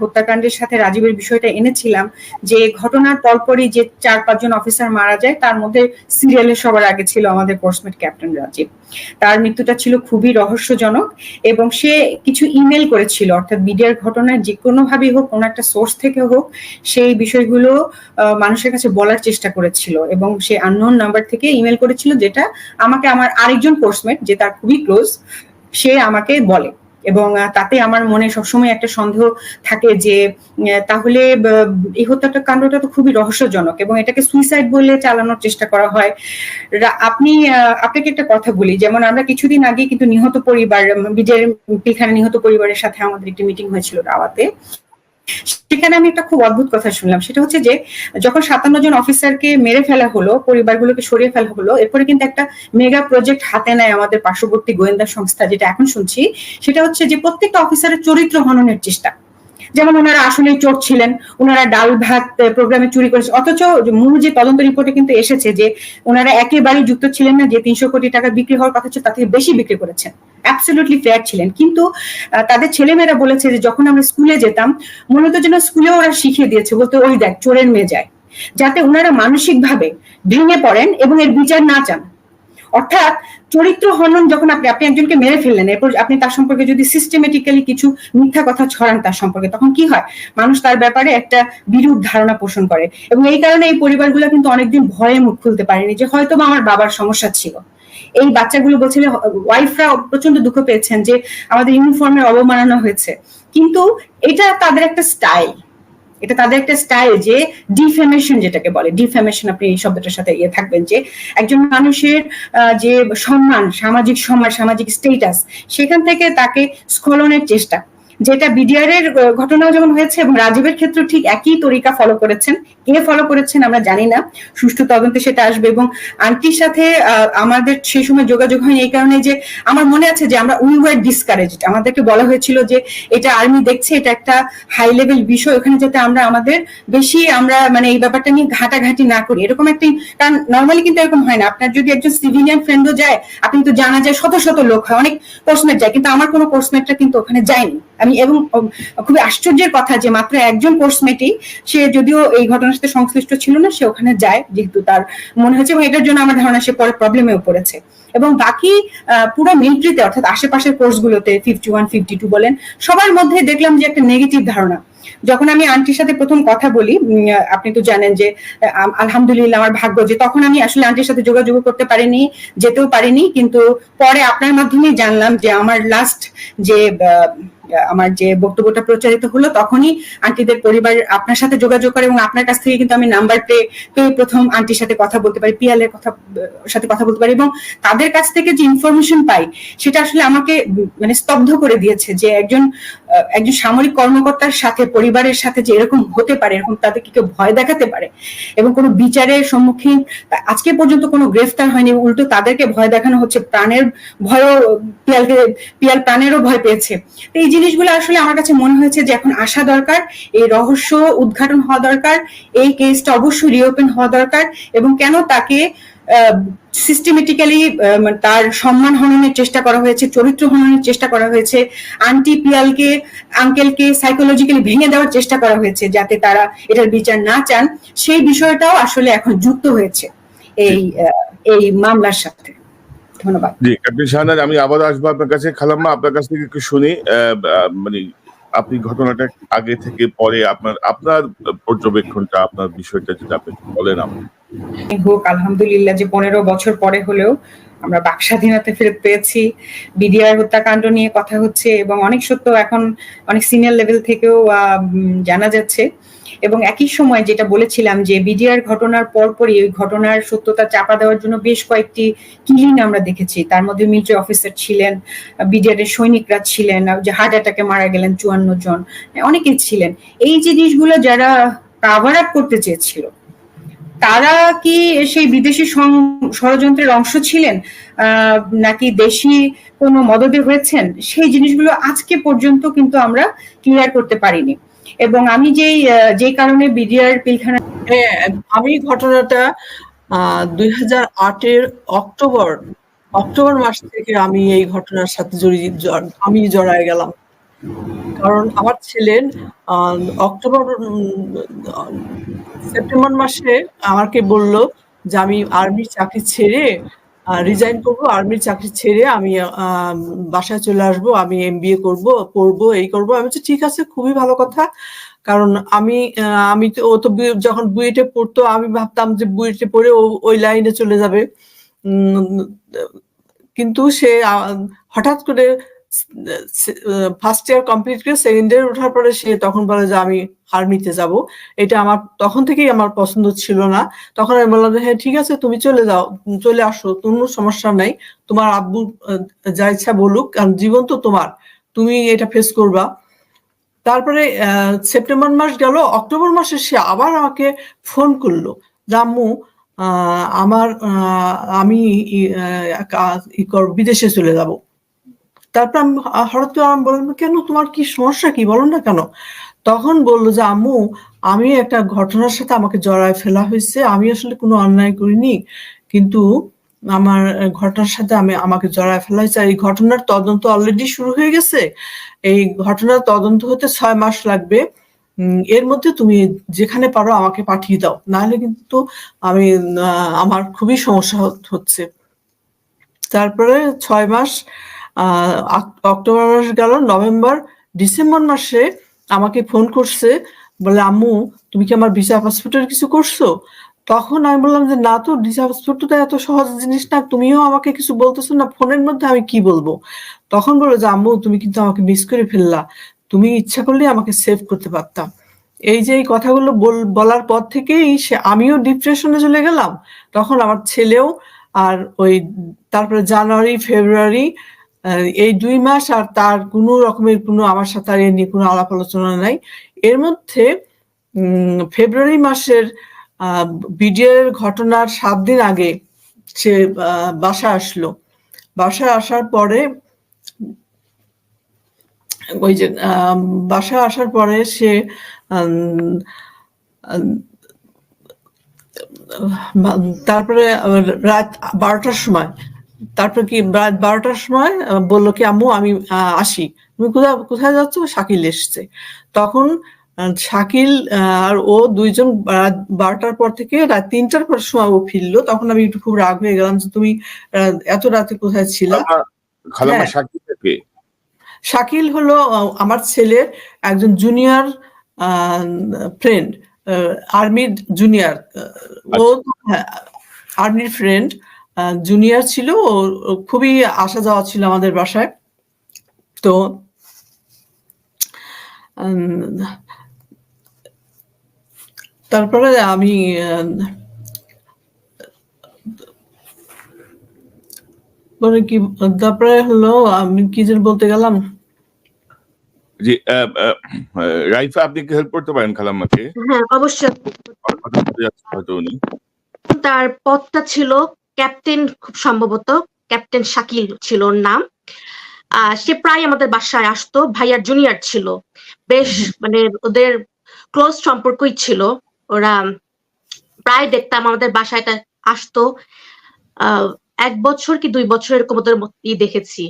হত্যাকাণ্ডের সাথে রাজীবের বিষয়টা এনেছিলাম, যে ঘটনার পরপরই যে চার পাঁচজন অফিসার মারা যায়, তার মধ্যে সিরিয়ালের সবার আগে ছিল আমাদের কোর্সমেট ক্যাপ্টেন রাজীব। তার মৃত্যুটা ছিল খুবই রহস্যজনক এবং সে কিছু ইমেল করেছিল, অর্থাৎ মিডিয়ার ঘটনায় যে কোনোভাবেই হোক, কোনো একটা সোর্স থেকে হোক, সেই বিষয়গুলো মানুষের কাছে বলার চেষ্টা করেছিল এবং সে আননোন নাম্বার থেকে ইমেল করেছিল যেটা আমাকে আমার আরেকজন কোর্সমেট যে তার খুবই ক্লোজ সে আমাকে বলে। এবং তাতে আমার মনে সবসময় একটা সন্দেহ থাকে যে তাহলে এই হত্যাটা কাণ্ডটা তো খুবই রহস্যজনক এবং এটাকে সুইসাইড বলে চালানোর চেষ্টা করা হয়। আপনি আপনাকে একটা কথা বলি, যেমন আমরা কিছুদিন আগে কিন্তু নিহত পরিবার বিজয়ের পিখানে নিহত পরিবারের সাথে আমাদের একটি মিটিং হয়েছিল রাওয়াতে। সেখানে আমি একটা খুব অদ্ভুত কথা শুনলাম। সেটা হচ্ছে যে, যখন সাতান্ন জন অফিসারকে মেরে ফেলা হলো, পরিবারগুলোকে সরিয়ে ফেলা হলো, এরপরে কিন্তু একটা মেগা প্রজেক্ট হাতে নেয় আমাদের পার্শ্ববর্তী গোয়েন্দা সংস্থা, যেটা এখন শুনছি। সেটা হচ্ছে যে, প্রত্যেকটা অফিসারের চরিত্র হননের চেষ্টা। যেমন ওনারা আসলেই চোর ছিলেন, ওনারা ডাল ভাত প্রোগ্রামে চুরি করেছে। অথচ মূল যে তদন্ত রিপোর্টে কিন্তু এসেছে যে ওনারা একেবারেই যুক্ত ছিলেন না, যে তিনশো কোটি টাকা বিক্রি হওয়ার কথা ছিল তার থেকে বেশি বিক্রি করেছেন। অ্যাবসলিউটলি ফেয়ার ছিলেন। কিন্তু তাদের ছেলেমেয়েরা বলেছে যে যখন আমরা স্কুলে যেতাম, মূলত যেন স্কুলে ওরা শিখিয়ে দিয়েছে, বলতে, ওই দেখ, চোরের মেয়ে যায়। যাতে ওনারা মানসিকভাবে ভেঙে পড়েন এবং এর বিচার না চান। অর্থাৎ চরিত্র হনন যখন আপনি আপনি একজনকে মেরে ফেললেন, এরপর আপনি তার সম্পর্কে যদি সিস্টেমেটিক্যালি কিছু মিথ্যা কথা ছড়ান তার সম্পর্কে, তখন কি হয়? মানুষ তার ব্যাপারে একটা বিরূপ ধারণা পোষণ করে। এবং এই কারণে এই পরিবারগুলো কিন্তু অনেকদিন ভয়ে মুখ খুলতে পারেনি যে হয়তো আমার বাবার সমস্যা ছিল। এই বাচ্চাগুলো বলছিল, ওয়াইফরা প্রচণ্ড দুঃখ পেয়েছেন যে আমাদের ইউনিফর্মের অবমাননা হয়েছে। কিন্তু এটা তাদের একটা স্টাইল এটা তাদের একটা স্টাইল যে ডিফেমেশন যেটাকে বলে ডিফেমেশন আপনি এই শব্দটার সাথে ইয়ে থাকবেন যে একজন মানুষের যে সম্মান, সামাজিক সম্মান, সামাজিক স্টেটাস সেখান থেকে তাকে স্খলনের চেষ্টা যেটা বিডিআর এর ঘটনাও যেমন হয়েছে এবং রাজীবের ক্ষেত্রে ঠিক একই তরিকা ফলো করেছেন। কে ফলো করেছেন আমরা জানি না। সুষ্ঠু তদন্তে সেটা আসবে এবং আন্টির সাথে আমাদের সেই সময় যোগাযোগ হয়নি এই কারণে যে আমার মনে আছে যে আমরা উই ওয়ার ডিসকারেজড আমাদেরকে বলা হয়েছিল যে এটা আর্মি দেখছে, এটা একটা হাই লেভেল বিষয়, ওখানে যাতে আমরা আমাদের বেশি আমরা মানে এই ব্যাপারটা নিয়ে ঘাটাঘাটি না করি। এরকম একটা কারণ নর্মালি কিন্তু এরকম হয় না। আপনার যদি একজন সিভিলিয়ান ফ্রেন্ডও যায়, আপনি তো জানা যায় শত শত লোক হয়, অনেক কোর্সমেট যায়, কিন্তু আমার কোনো কোর্সমেটটা কিন্তু ওখানে যায়নি। আমি এবং খুবই আশ্চর্যের কথা যে মাত্র একজন কোর্সমেটই সে যদিও এই ঘটনার সাথে সংশ্লিষ্ট ছিল না, সে ওখানে যায় যেহেতু তার মনে হচ্ছে এবং এটার জন্য আমার ধারণা সে পরে প্রবলেমেও পড়েছে। এবং বাকি পুরো মিলিটারিতে অর্থাৎ আশেপাশের কোর্সগুলোতে ফিফটি ওয়ান ফিফটি টু বলেন, সবার মধ্যে দেখলাম যে একটা নেগেটিভ ধারণা। যখন আমি আন্টির সাথে প্রথম কথা বলি আপনি তো জানেন যে আলহামদুলিল্লাহ আমার ভাগ্য যে তখন আমি আসলে আন্টির সাথে যোগাযোগ করতে পারিনি, যেতেও পারিনি, কিন্তু পরে আপনার মাধ্যমেই জানলাম যে আমার লাস্ট যে আমার যে বক্তব্যটা প্রচারিত হলো, তখনই আন্টিদের পরিবার আপনার সাথে যোগাযোগ করে এবং আপনার কাছ থেকে কিন্তু আমি নাম্বার পেয়ে পেয়ে প্রথম আন্টির সাথে কথা বলতে পারি, পিয়ালের কথা সাথে কথা বলতে পারি এবং তাদের কাছ থেকে যে ইনফরমেশন পাই, সেটা আসলে আমাকে মানে স্তব্ধ করে দিয়েছে যে একজন একজন সামরিক কর্মকর্তার সাথে, পরিবারের সাথে যে এরকম হতে পারে, এরকম তাদেরকে কেউ ভয় দেখাতে পারে এবং কোনো বিচারের সম্মুখীন আজকে পর্যন্ত কোনো গ্রেফতার হয়নি উল্টো তাদেরকে ভয় দেখানো হচ্ছে, প্রাণের ভয়ও, পিয়ালকে, পিয়াল প্রাণেরও ভয় পেয়েছে। এই জিনিসগুলো আসলে আমার কাছে মনে হয়েছে যে এখন আসা দরকার, এই রহস্য উদ্ঘাটন হওয়া দরকার, এই কেসটা অবশ্যই রিওপেন হওয়া দরকার এবং কেন তাকে সিস্টেমেটিক্যালি তার সম্মান হননের চেষ্টা করা হয়েছে, চরিত্র হননের চেষ্টা করা হয়েছে আন্টি পিয়ালকে আঙ্কেলকে সাইকোলজিক্যালি ভেঙে দেওয়ার চেষ্টা করা হয়েছে যাতে তারা এটার বিচার না চান, সেই বিষয়টাও আসলে এখন যুক্ত হয়েছে এই এই মামলার সাথে। ধন্যবাদ। জি ক্যাপ্টেন শাহনাজ আমি আবার আসব আপনার কাছে। খালাম্মা আপনার কাছ থেকে একটু শুনি মানে আপনি ঘটনাটা আগে থেকে পরে আপনার আপনার পর্যবেক্ষণটা আপনার বিষয়টা যেটা আপনি বলেন আপনি হোক আলহামদুলিল্লাহ যে পনেরো বছর পরে হলেও আমরা বাক স্বাধীনতা ফেরত পেয়েছি। বিডিআর হত্যাকাণ্ড নিয়ে কথা হচ্ছে এবং অনেক সত্য এখন অনেক সিনিয়র লেভেল থেকেও জানা যাচ্ছে। এবং একই সময় যেটা বলেছিলাম যে বিডিআর ঘটনার পরপরই ওই ঘটনার সত্যতা চাপা দেওয়ার জন্য বেশ কয়েকটি কিলিং আমরা দেখেছি। তার মধ্যে মিলিটারি অফিসার ছিলেন, বিডিআর এর সৈনিকরা ছিলেন যে হার্ট অ্যাটাকে মারা গেলেন চুয়ান্ন জন, অনেকেই ছিলেন। এই জিনিসগুলো যারা কাভার আপ করতে চেয়েছিল, তারা কি সেই বিদেশি ষড়যন্ত্রের অংশ ছিলেন? নাকি দেশি কোনো মদদে হয়েছেন? সেই জিনিসগুলো আজকে পর্যন্ত কিন্তু আমরা ক্লিয়ার করতে পারিনি। এবং আমি যেই যে কারণে বিডিআর পিলখানা হ্যাঁ আমি ঘটনাটা দুই হাজার আটের অক্টোবর অক্টোবর মাস থেকে আমি এই ঘটনার সাথে জড়িয়ে আমি জড়ায় গেলাম। কারণ আমার ছেলে আহ, অক্টোবর সেপ্টেম্বর মাসে আমাকে বলল যে আমি আর্মির চাকরি ছেড়ে রিজাইন করব আর্মির চাকরি ছেড়ে আমি বাসায় চলে আসব, আমি এমবিএ করব, পড়ব, এই করব। আমি বলছি, ঠিক আছে, খুবই ভালো কথা। কারণ আমি আমি তো, ও তো যখন বুয়েটে পড়তো, আমি ভাবতাম যে বুয়েটে পড়ে ও, ওই লাইনে চলে যাবে। কিন্তু সে হঠাৎ করে ফার্স্ট ইয়ার কমপ্লিট করে সেকেন্ড ইয়ার ওঠার পরে সে তখন বলে যে আমি আর্মিতে যাব। এটা আমার তখন থেকেই আমার পছন্দ ছিল না। তখন আমি বললাম যে হ্যাঁ ঠিক আছে তুমি চলে যাও চলে আসো কোনো সমস্যা নাই। তোমার আব্বু যা ইচ্ছা বলুক কারণ জীবন তো তোমার তুমি এটা ফেস করবা। তারপরে সেপ্টেম্বর মাস গেল অক্টোবর মাসে সে আবার আমাকে ফোন করল আহ, আমার আমি বিদেশে চলে যাব। তারপর আমি হঠাৎ করে আমি বললাম কেন? তোমার কি সমস্যা কি? বলো না কেন? তখন বলল যে, আম্মু, আমি একটা ঘটনার সাথে আমাকে জড়ায় ফেলা হয়েছে। আমি আসলে কোনো অন্যায় করিনি। কিন্তু আমার ঘটনার সাথে আমি, আমাকে জড়ায় ফেলা হয়েছে। এই ঘটনার তদন্ত অলরেডি শুরু হয়ে গেছে। এই ঘটনার তদন্ত হতে ছয় মাস লাগবে। এর মধ্যে তুমি যেখানে পারো আমাকে পাঠিয়ে দাও। নাহলে কিন্তু আমি আমার খুবই সমস্যা হচ্ছে। তারপরে ছয় মাস অক্টোবর মাস গেল, নভেম্বর, ডিসেম্বর মাসে আমাকে ফোন করছে, বলে, আম্মু, তুমি কি আমার ভিসা পাসপোর্টের কিছু করছ? তখন আমি বললাম যে, না তো ভিসা পাসপোর্ট তো এত সহজ জিনিস না, তুমিও আমাকে কিছু বলতেছো না, ফোনের মধ্যে আমি কি বলব? তখন বলল যে, আম্মু, তুমি কিন্তু আমাকে মিস করে ফেললা, তুমি ইচ্ছা করলে আমাকে সেভ করতে পারতাম এই যে এই কথাগুলো বল- বলার পর থেকেই সে, আমিও ডিপ্রেশনে চলে গেলাম। তখন আমার ছেলেও আর ওই, তারপরে জানুয়ারি, ফেব্রুয়ারি এই দুই মাস আর তার কোনো রকমের কোনো আমার সাথে আর নিয়ে কোনো আলাপ আলোচনা নাই। এর মধ্যে ফেব্রুয়ারি মাসের বিডিএর ঘটনার সাত দিন আগে সে বাসা আসলো। বাসায় আসার পরে, ওই যে বাসায় আসার পরে সে তারপরে রাত বারোটার সময় তারপর কি রাত বারোটার সময় বলল কি আম্মু আমি আসি। তুমি কোথায় কোথায় যাচ্ছ? শাকিল এসছে। তখন শাকিল আর ও দুইজন বারোটার পর থেকে রাত তিনটার পর সময় ও ফিরলো। তখন আমি একটু খুব রাগ হয়ে গেলাম যে তুমি এত রাতে কোথায় ছিলা? হ্যাঁ। শাকিল হলো আমার ছেলের একজন জুনিয়র ফ্রেন্ড আর্মির জুনিয়র ও হ্যাঁ, আর্মির ফ্রেন্ড জুনিয়র ছিল ও খুবই আসা যাওয়া ছিল আমাদের বাসায়। তো তারপরে আমি আহ, মানে কি তারপরে হলো আমি কি যেন বলতে গেলাম? জি আহ, আহ, রাইফা আপনি কি হেল্প করতে পারেন খালাম্মাকে? হ্যাঁ অবশ্যই। তার পদটা ছিল ক্যাপ্টেন খুব সম্ভবত ক্যাপ্টেন শাকিল ছিল ওর নাম। সে প্রায় আমাদের বাসায় আসতো ভাইয়ার জুনিয়র ছিল। বেশ মানে ওদের ক্লোজ সম্পর্কই ছিল। ওরা প্রায় দেখতাম আমাদের বাসায় আসতো। আহ এক বছর কি দুই বছর এরকম ওদের দেখেছি।